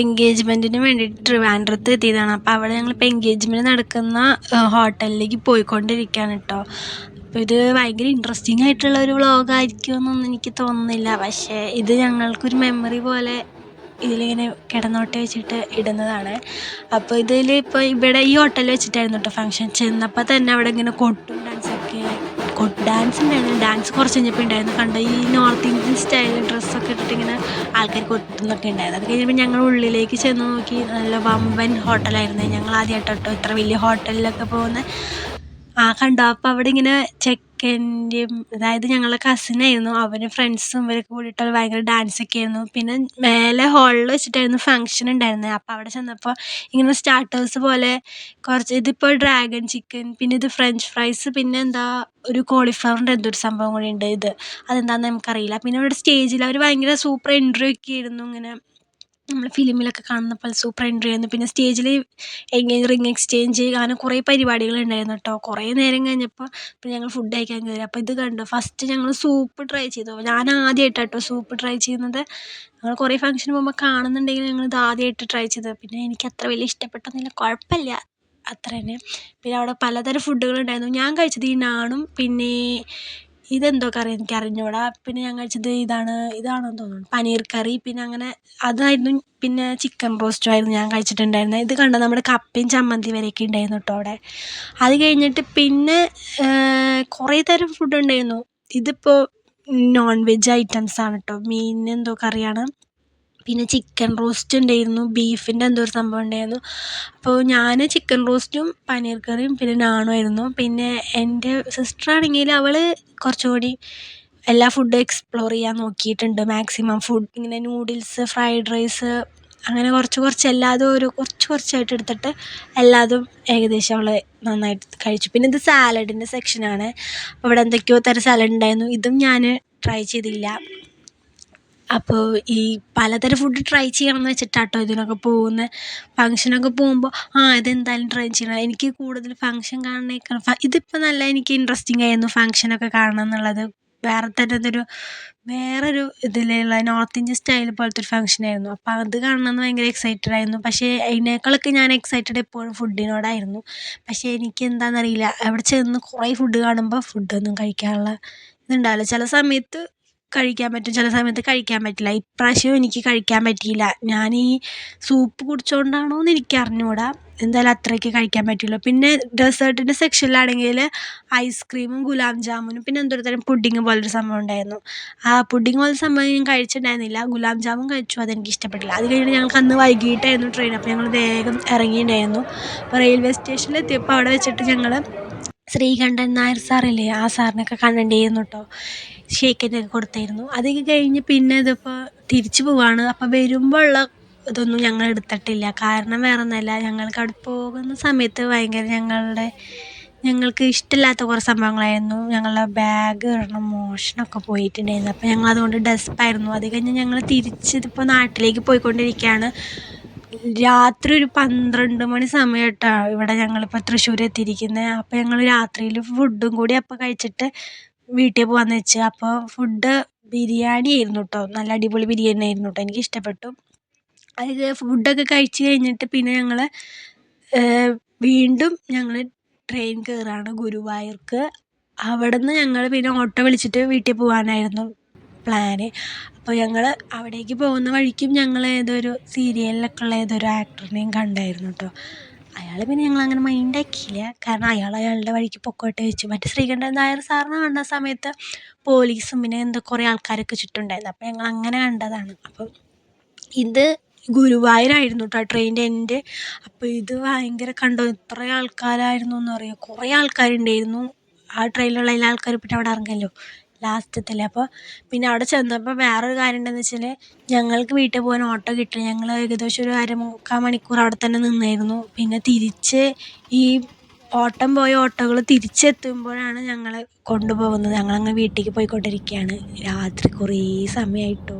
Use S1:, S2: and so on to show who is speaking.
S1: എൻഗേജ്മെന്റിന് വേണ്ടിയിട്ട് ട്രിവാൻഡ്രത്ത് എത്തിയതാണ്. അപ്പോൾ അവിടെ ഞങ്ങളിപ്പോൾ എൻഗേജ്മെന്റ് നടക്കുന്ന ഹോട്ടലിലേക്ക് പോയിക്കൊണ്ടിരിക്കുകയാണ് കേട്ടോ അപ്പോൾ ഇത് ഭയങ്കര ഇൻട്രസ്റ്റിംഗ് ആയിട്ടുള്ള ഒരു വ്ളോഗായിരിക്കുമെന്നൊന്നും എനിക്ക് തോന്നുന്നില്ല. പക്ഷേ ഇത് ഞങ്ങൾക്കൊരു മെമ്മറി പോലെ ഇതിലിങ്ങനെ കിടന്നോട്ടെ വെച്ചിട്ട് ഇടുന്നതാണ്. അപ്പോൾ ഇതിൽ ഇപ്പോൾ ഇവിടെ ഈ ഹോട്ടലിൽ വെച്ചിട്ടായിരുന്നു കേട്ടോ ഫംഗ്ഷൻ ചെന്നപ്പോൾ തന്നെ അവിടെ ഇങ്ങനെ കൊട്ടും ഡാൻസ് ഉണ്ടായിരുന്നു ഡാൻസ് കുറച്ച് കഴിഞ്ഞപ്പോൾ ഉണ്ടായിരുന്നു. കണ്ടോ? ഈ നോർത്ത് ഇന്ത്യൻ സ്റ്റൈൽ ഡ്രസ്സൊക്കെ ഇട്ടിട്ട് ഇങ്ങനെ ആൾക്കാർ കൊത്തുന്നൊക്കെ ഉണ്ടായിരുന്നു അത് കഴിഞ്ഞപ്പോൾ ഞങ്ങൾ ഉള്ളിലേക്ക് ചെന്ന് നോക്കി. നല്ല വമ്പൻ ഹോട്ടലായിരുന്നു ഞങ്ങൾ ആദ്യമായിട്ടോ ഇത്ര വലിയ ഹോട്ടലിലൊക്കെ പോകുന്നത് ആ കണ്ടോ? അപ്പോൾ അവിടെ ഇങ്ങനെ ചെക്കന്റെയും അതായത് ഞങ്ങളുടെ കസിനായിരുന്നു അവന് ഫ്രണ്ട്സും ഇവരൊക്കെ കൂടിയിട്ട് ഭയങ്കര ഡാൻസൊക്കെ ആയിരുന്നു. പിന്നെ മേലെ ഹാളിൽ വെച്ചിട്ടായിരുന്നു ഫംഗ്ഷൻ ഉണ്ടായിരുന്നത് അപ്പോൾ അവിടെ ചെന്നപ്പോൾ ഇങ്ങനെ സ്റ്റാർട്ടേഴ്സ് പോലെ കുറച്ച് ഇതിപ്പോൾ ഡ്രാഗൺ ചിക്കൻ പിന്നെ ഇത് ഫ്രഞ്ച് ഫ്രൈസ് പിന്നെ എന്താ ഒരു കോളിഫ്ലവറിന്റെ എന്തോ ഒരു സംഭവം കൂടി ഉണ്ട് ഇത്. അതെന്താണെന്ന് നമുക്കറിയില്ല. പിന്നെ ഇവിടെ സ്റ്റേജിൽ അവർ ഭയങ്കര സൂപ്പർ എൻട്രി ഒക്കെ ആയിരുന്നു ഇങ്ങനെ. നമ്മൾ ഫിലിമിലൊക്കെ കാണുന്ന പോലെ സൂപ്പർ എൻട്രി ആയിരുന്നു. പിന്നെ സ്റ്റേജിൽ റിംഗ് എക്സ്ചേഞ്ച് അങ്ങനെ കുറേ പരിപാടികൾ ഉണ്ടായിരുന്നു കേട്ടോ കുറേ നേരം കഴിഞ്ഞപ്പോൾ പിന്നെ ഞങ്ങൾ ഫുഡ് കഴിക്കാൻ കയറി അപ്പോൾ ഇത് കണ്ടു. ഫസ്റ്റ് ഞങ്ങൾ സൂപ്പ് ട്രൈ ചെയ്തു. ഞാൻ ആദ്യമായിട്ടാണ് കേട്ടോ സൂപ്പ് ട്രൈ ചെയ്യുന്നത്. ഞങ്ങൾ കുറേ ഫംഗ്ഷന് പോകുമ്പോൾ കാണുന്നുണ്ടെങ്കിൽ ഞങ്ങൾ ഇത് ആദ്യമായിട്ട് ട്രൈ ചെയ്തത്. പിന്നെ എനിക്ക് അത്ര വലിയ ഇഷ്ടപ്പെട്ടൊന്നുമില്ല. കുഴപ്പമില്ല അത്ര തന്നെ പിന്നെ അവിടെ പലതരം ഫുഡുകളുണ്ടായിരുന്നു ഞാൻ കഴിച്ചത് ഈ നാണും പിന്നെ ഇതെന്തോ കറി എനിക്ക് അറിഞ്ഞുകൂടാ പിന്നെ ഞാൻ കഴിച്ചത് ഇതാണ്. ഇതാണെന്ന് തോന്നുന്നു. പനീർ കറി. പിന്നെ അങ്ങനെ അതായിരുന്നു പിന്നെ ചിക്കൻ റോസ്റ്റും ആയിരുന്നു ഞാൻ കഴിച്ചിട്ടുണ്ടായിരുന്നത്. ഇത് കണ്ടോ? നമ്മുടെ കപ്പയും ചമ്മന്തി വരെയൊക്കെ ഉണ്ടായിരുന്നു കേട്ടോ അവിടെ. അത് കഴിഞ്ഞിട്ട് പിന്നെ കുറേ തരം ഫുഡ് ഉണ്ടായിരുന്നു. ഇതിപ്പോൾ നോൺ വെജ് ഐറ്റംസ് ആണ് കേട്ടോ. മീനിന് എന്തോ കറിയാണ്. പിന്നെ ചിക്കൻ റോസ്റ്റ് ഉണ്ടായിരുന്നു. ബീഫിന്റെ എന്തോ ഒരു സംഭവം ഉണ്ടായിരുന്നു. അപ്പോൾ ഞാൻ ചിക്കൻ റോസ്റ്റും പനീർ കറിയും പിന്നെ നാണും ആയിരുന്നു. പിന്നെ എന്റെ സിസ്റ്റർ ആണെങ്കിൽ അവൾ കുറച്ചുകൂടി എല്ലാ ഫുഡും എക്സ്പ്ലോർ ചെയ്യാൻ നോക്കിയിട്ടുണ്ട്. മാക്സിമം ഫുഡ് ഇങ്ങനെ നൂഡിൽസ് ഫ്രൈഡ് റൈസ് അങ്ങനെ കുറച്ച് കുറച്ച് എല്ലാതും ഒരു കുറച്ച് കുറച്ചായിട്ട് എടുത്തിട്ട് എല്ലാതും ഏകദേശം അവൾ നന്നായിട്ട് കഴിച്ചു. പിന്നെ ഇത് സാലഡിന്റെ സെക്ഷനാണ് അവിടെ എന്തൊക്കെയോ തരം സാലഡ് ഉണ്ടായിരുന്നു. ഇതും ഞാൻ ട്രൈ ചെയ്തില്ല. അപ്പോൾ ഈ പലതരം ഫുഡ് ട്രൈ ചെയ്യണം എന്ന് വെച്ചിട്ടാണ് കേട്ടോ ഇതിനൊക്കെ പോകുന്നത് ഫംഗ്ഷനൊക്കെ പോകുമ്പോൾ ആ ഇതെന്തായാലും ട്രൈ ചെയ്യണം. എനിക്ക് കൂടുതൽ ഫംഗ്ഷൻ കാണുന്നതിനേക്കാൾ ഇതിപ്പോൾ നല്ല എനിക്ക് ഇൻട്രസ്റ്റിംഗ് ആയിരുന്നു ഫംഗ്ഷനൊക്കെ കാണണം എന്നുള്ളത്. വേറെ തന്നെ അതൊരു വേറൊരു ഇതിലുള്ള നോർത്ത് ഇന്ത്യൻ സ്റ്റൈൽ പോലത്തെ ഒരു ഫംഗ്ഷൻ ആയിരുന്നു. അപ്പോൾ അത് കാണണമെന്ന് ഭയങ്കര എക്സൈറ്റഡ് ആയിരുന്നു. പക്ഷേ അതിനേക്കാളൊക്കെ ഞാൻ എക്സൈറ്റഡ് എപ്പോഴും ഫുഡിനോടായിരുന്നു പക്ഷേ എനിക്ക് എന്താണെന്നറിയില്ല അവിടെ ചെന്ന് കുറേ ഫുഡ് കാണുമ്പോൾ ഫുഡൊന്നും കഴിക്കാനുള്ള ഇതുണ്ടാവില്ല. ചില സമയത്ത് കഴിക്കാൻ പറ്റും. ചില സമയത്ത് കഴിക്കാൻ പറ്റില്ല. ഇപ്രാവശ്യം എനിക്ക് കഴിക്കാൻ പറ്റിയില്ല. ഞാൻ ഈ സൂപ്പ് കുടിച്ചോണ്ടാണോ എന്ന് എനിക്ക് അറിഞ്ഞുകൂടാ എന്തായാലും അത്രയ്ക്ക് കഴിക്കാൻ പറ്റുള്ളൂ പിന്നെ ഡെസേർട്ടിന്റെ സെക്ഷനിലാണെങ്കിൽ ഐസ്ക്രീമും ഗുലാം ജാമുനും പിന്നെ എന്തോ തരം പുഡിങ് പോലൊരു സംഭവം ഉണ്ടായിരുന്നു. ആ പുഡിങ് പോലത്തെ സംഭവം ഞാൻ കഴിച്ചിട്ടുണ്ടായിരുന്നില്ല. ഗുലാം ജാമുൻ കഴിച്ചു. അതെനിക്ക് ഇഷ്ടപ്പെട്ടില്ല. അത് കഴിഞ്ഞിട്ട് ഞങ്ങൾക്ക് അന്ന് വൈകിട്ടായിരുന്നു ട്രെയിൻ അപ്പോൾ ഞങ്ങൾ വേഗം ഇറങ്ങിയിട്ടുണ്ടായിരുന്നു. അപ്പോൾ റെയിൽവേ സ്റ്റേഷനിൽ എത്തിയപ്പോൾ അവിടെ വെച്ചിട്ട് ഞങ്ങൾ ശ്രീകണ്ഠൻ നായർ സാറില്ലേ ആ സാറിനൊക്കെ കണ്ടിട്ടുണ്ടായിരുന്നു കേട്ടോ ഷേക്കിനൊക്കെ കൊടുത്തായിരുന്നു. അതൊക്കെ കഴിഞ്ഞ് പിന്നെ ഇതിപ്പോൾ തിരിച്ചു പോവാണ്. അപ്പോൾ വരുമ്പോൾ ഉള്ള ഇതൊന്നും ഞങ്ങൾ എടുത്തിട്ടില്ല. കാരണം വേറെ ഒന്നുമല്ല ഞങ്ങൾക്ക് അവിടെ പോകുന്ന സമയത്ത് ഭയങ്കര ഞങ്ങളുടെ ഞങ്ങൾക്ക് ഇഷ്ടമില്ലാത്ത കുറേ സംഭവങ്ങളായിരുന്നു. ഞങ്ങളുടെ ബാഗ് ഒരെണ്ണം മോഷണമൊക്കെ പോയിട്ടുണ്ടായിരുന്നു. അപ്പോൾ ഞങ്ങൾ അതുകൊണ്ട് ഡെസ്പായിരുന്നു. അത് കഴിഞ്ഞ് ഞങ്ങൾ തിരിച്ച് ഇതിപ്പോൾ നാട്ടിലേക്ക് പോയിക്കൊണ്ടിരിക്കുകയാണ്. രാത്രി ഒരു പന്ത്രണ്ട് മണി സമയമായിട്ടാണ് ഇവിടെ ഞങ്ങളിപ്പോൾ തൃശ്ശൂർ എത്തിയിരിക്കുന്നത് അപ്പോൾ ഞങ്ങൾ രാത്രിയിൽ ഫുഡും കൂടി അപ്പോൾ കഴിച്ചിട്ട് വീട്ടിൽ പോകാമെന്ന് വെച്ച് അപ്പോൾ ഫുഡ് ബിരിയാണി ആയിരുന്നു കേട്ടോ നല്ല അടിപൊളി ബിരിയാണി ആയിരുന്നു കേട്ടോ എനിക്ക് ഇഷ്ടപ്പെട്ടു. അതായത് ഫുഡൊക്കെ കഴിച്ച് കഴിഞ്ഞിട്ട് പിന്നെ ഞങ്ങൾ വീണ്ടും ഞങ്ങൾ ട്രെയിൻ കയറുകയാണ് ഗുരുവായൂർക്ക്. അവിടെ നിന്ന് ഞങ്ങൾ പിന്നെ ഓട്ടോ വിളിച്ചിട്ട് വീട്ടിൽ പോകാനായിരുന്നു പ്ലാന് അപ്പോൾ ഞങ്ങൾ അവിടേക്ക് പോകുന്ന വഴിക്കും ഞങ്ങൾ ഏതോ ഒരു സീരിയലിലൊക്കെ ഉള്ള ഏതോ ഒരു ആക്ടറിനെയും കണ്ടായിരുന്നു കേട്ടോ അയാൾ പിന്നെ ഞങ്ങളങ്ങനെ മൈൻഡാക്കിയില്ല കാരണം അയാൾ അയാളുടെ വഴിക്ക് പൊക്കോട്ടെ വെച്ചു മറ്റേ ശ്രീകണ്ഠൻ നായർ സാറിനെ കണ്ട സമയത്ത് പോലീസും പിന്നെ എന്തോ കുറേ ആൾക്കാരൊക്കെ ചുറ്റുണ്ടായിരുന്നു. അപ്പോൾ ഞങ്ങൾ അങ്ങനെ കണ്ടതാണ്. അപ്പം ഇത് ഗുരുവായൂരായിരുന്നു കേട്ടോ ട്രെയിനിന്റെ എന്റെ അപ്പോൾ ഇത് ഭയങ്കര കണ്ടോ? ഇത്ര ആൾക്കാരായിരുന്നു എന്ന് പറയുക കുറേ ആൾക്കാരുണ്ടായിരുന്നു. ആ ട്രെയിനിലുള്ള എല്ലാ ആൾക്കാരും പിന്നെ അവിടെ ഇറങ്ങുമല്ലോ ലാസ്റ്റത്തിൽ അപ്പോൾ പിന്നെ അവിടെ ചെന്നപ്പോൾ വേറൊരു കാര്യം എന്താണെന്ന് വെച്ചാൽ ഞങ്ങൾക്ക് വീട്ടിൽ പോകാൻ ഓട്ടോ കിട്ടില്ല. ഞങ്ങൾ ഏകദേശം ഒരു അര മുക്കാൽ മണിക്കൂർ അവിടെ തന്നെ നിന്നായിരുന്നു. പിന്നെ തിരിച്ച് ഈ ഓട്ടം പോയ ഓട്ടോകൾ തിരിച്ചെത്തുമ്പോഴാണ് ഞങ്ങളെ കൊണ്ടുപോകുന്നത്. ഞങ്ങളങ്ങ് വീട്ടിലേക്ക് പോയിക്കൊണ്ടിരിക്കുകയാണ്. രാത്രി കുറേ സമയമായിട്ടോ